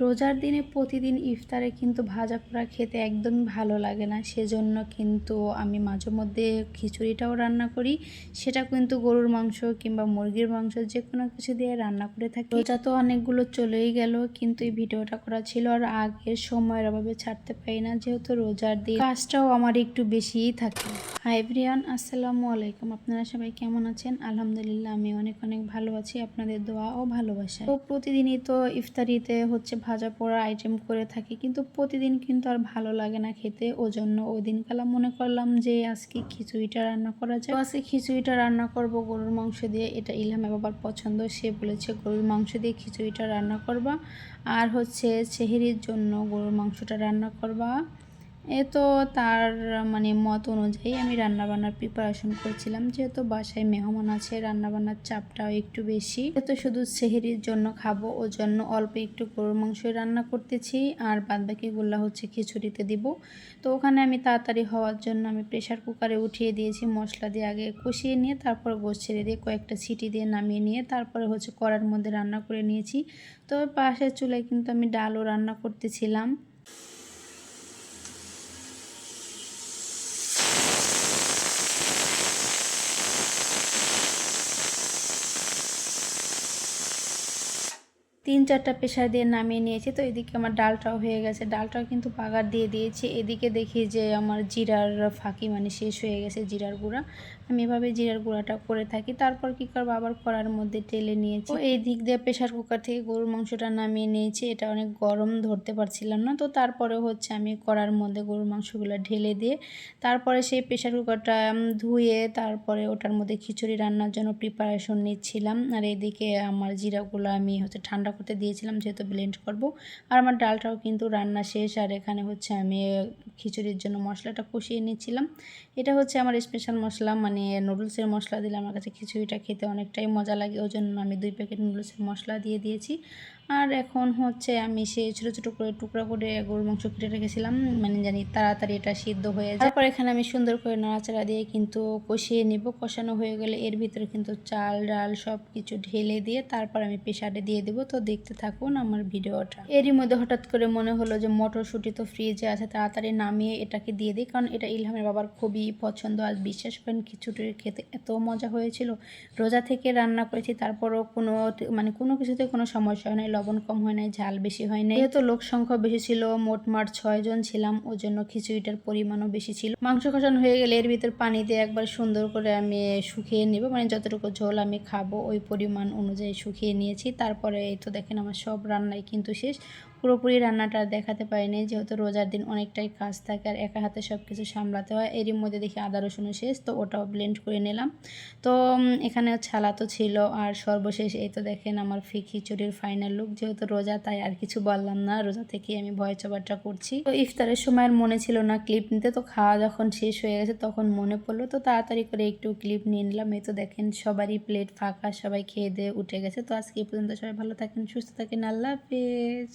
রোজার দিনে প্রতিদিন ইফতারে কিন্তু ভাজা পোড়া খেতে একদমই ভালো লাগে না। সেজন্য কিন্তু আমি মাঝে মধ্যে খিচুড়িটাও রান্না করি। সেটা কিন্তু গরুর মাংস কিংবা মুরগির মাংস যে কোনো কিছু দিয়ে রান্না করে থাকি। রোজা তো অনেকগুলো চলেই গেল, কিন্তু এই ভিডিওটা করা ছিল আর আগের সময়ের অভাবে ছাড়তে পারি না। যেহেতু রোজার দিন কাজটাও আমার একটু বেশিই থাকে। হাই ব্রিয়ান আসসালামু আলাইকুম। আপনারা সবাই কেমন আছেন? আলহামদুলিল্লাহ, আমি অনেক অনেক ভালো আছি। আপনাদের দোয়া ও ভালোবাসা। তো প্রতিদিনই তো ইফতারিতে হচ্ছে ভাজা পোড়া আইটেম করে থাকি, কিন্তু প্রতিদিন কিন্তু আর ভালো লাগে না খেতে। ওজন্য ওই দিনকালা মনে করলাম যে আজকে খিচুড়িটা রান্না করা যায় আজকে খিচুড়িটা রান্না করব গরুর মাংস দিয়ে, এটা ইলহামে বাবার পছন্দ, সে বলেছে গরুর মাংস দিয়ে খিচুড়িটা রান্না করবা। আর হচ্ছে চেহেরির জন্য গরুর মাংসটা রান্না করবা। এ তো তার মানে মত অনুযায়ী আমি রান্নাবান্নার প্রিপারেশন করছিলাম। যেহেতু বাসায় মেহমান আছে, রান্নাবান্নার চাপটাও একটু বেশি। যেহেতু শুধু সেহেরির জন্য খাব ও জন্য অল্প একটু গরুর মাংস রান্না করতেছি, আর বাদবাকিগুলো হচ্ছে খিচুড়িতে দিব। তো ওখানে আমি তাড়াতাড়ি হওয়ার জন্য আমি প্রেশার কুকারে উঠিয়ে দিয়েছি, মশলা দিয়ে আগে কষিয়ে নিয়ে তারপর গোস ছেড়ে দিয়ে কয়েকটা সিটি দিয়ে নামিয়ে নিয়ে তারপরে হচ্ছে কড়ার মধ্যে রান্না করে নিয়েছি। তো পাশের চুলায় কিন্তু আমি ডালও রান্না করতেছিলাম। তিন চারটা প্রেশার দিয়ে নামিয়ে নিয়েছি। তো এদিকে আমার ডালটাও হয়ে গেছে। ডালটাও কিন্তু পাগার দিয়ে দিয়েছি। এদিকে দেখি যে আমার জিরার ফাঁকি মানে শেষ হয়ে গেছে জিরার গুঁড়া। আমি এভাবে জিরার গুঁড়াটা করে থাকি। তারপর কী করব? আবার কড়ার মধ্যে টেলে নিয়েছি। এই দিক দিয়ে প্রেশার কুকার থেকে গরুর মাংসটা নামিয়ে নিয়েছি। এটা অনেক গরম ধরতে পারছিলাম না। তো তারপরে হচ্ছে আমি কড়ার মধ্যে গরুর মাংসগুলো ঢেলে দিয়ে তারপরে সেই প্রেশার কুকারটা ধুয়ে তারপরে ওটার মধ্যে খিচুড়ি রান্নার জন্য প্রিপারেশন নিচ্ছিলাম। আর এদিকে আমার জিরাগুলো আমি হচ্ছে ঠান্ডা করতে দিয়েছিলাম যেহেতু ব্লেন্ড করব। আর আমার ডালটাও কিন্তু রান্না শেষ, আর এখানে হচ্ছে আমি খিচুড়ির জন্য মশলাটা কষিয়ে নিয়েছিলাম। এটা হচ্ছে আমার স্পেশাল মশলা মানে নুডলসের মশলা দিলে আমার কাছে খিচুড়িটা খেতে অনেকটাই মজা লাগে। ওই জন্য আমি দুই প্যাকেট নুডলসের মশলা দিয়ে দিয়েছি। আর এখন হচ্ছে আমি সে ছোটো ছোটো করে টুকরা করে গরুর মাংস কেটে রেখেছিলাম মানে জানি তাড়াতাড়ি এটা সিদ্ধ হয়ে যায়। তারপর এখানে আমি সুন্দর করে নাড়াচাড়া দিয়ে কিন্তু কষিয়ে নিব। কষানো হয়ে গেলে এর ভিতরে কিন্তু চাল, ডাল সব কিছু ঢেলে দিয়ে তারপর আমি প্রেশারে দিয়ে দেবো। তো দেখতে থাকুন আমার ভিডিওটা। এরই মধ্যে হঠাৎ করে মনে হলো যে মটরশুঁটি তো ফ্রিজে আছে, তাড়াতাড়ি নামিয়ে এটাকে দিয়ে দিই। কারণ এটা ইলহামের বাবার খুবই পছন্দ। আর বিশ্বাস করেন খিচুড়ির খেতে এত মজা হয়েছিল। রোজা থেকে রান্না করেছি, তারপরও কোনো মানে কোনো কিছুতে কোনো সমস্যা হয় নাই। লবণ কম হয় নাই, ঝাল বেশি হয় নাই। যেহেতু লোক সংখ্যা বেশি ছিল, মোট মোটমাট ছয়জন ছিলাম ওই জন্য খিচুড়িটার পরিমাণও বেশি ছিল। মাংস কষানো হয়ে গেলে এর ভিতর পানি দিয়ে একবার সুন্দর করে আমি শুকিয়ে নেব। মানে যতটুকু ঝোল আমি খাব, ওই পরিমাণ অনুযায়ী শুকিয়ে নিয়েছি। তারপরে এই তো দেখেন আমার সব রান্নাই কিন্তু শেষ। পুরোপুরি রান্নাটা দেখাতে পারিনি, যেহেতু রোজার দিন অনেকটাই কাজ থাকে আর একা হাতে সব কিছু সামলাতে হয়। এরই মধ্যে দেখি আদা রসুনও শেষ, তো ওটাও ব্লেন্ড করে নিলাম। তো এখানে ছালা তো ছিল আর সর্বশেষ এই তো দেখেন আমার ফি খিচুড়ির ফাইনাল লুক যেহেতু রোজা, তাই আর কিছু বললাম না, রোজা থেকে আমি ভয় চবারটা করছি। তো ইফতারের সময় মনে ছিল না ক্লিপ নিতে, তো খাওয়া যখন শেষ হয়ে গেছে তখন মনে পড়ল, তো তাড়াতাড়ি করে একটু ক্লিপ নিয়ে নিলাম। এই তো দেখেন সবারই প্লেট ফাঁকা, সবাই খেয়ে দিয়ে উঠে গেছে। তো আজকে এই পর্যন্ত সবাই ভালো থাকেন, সুস্থ থাকেন, আল্লাহ হাফেজ।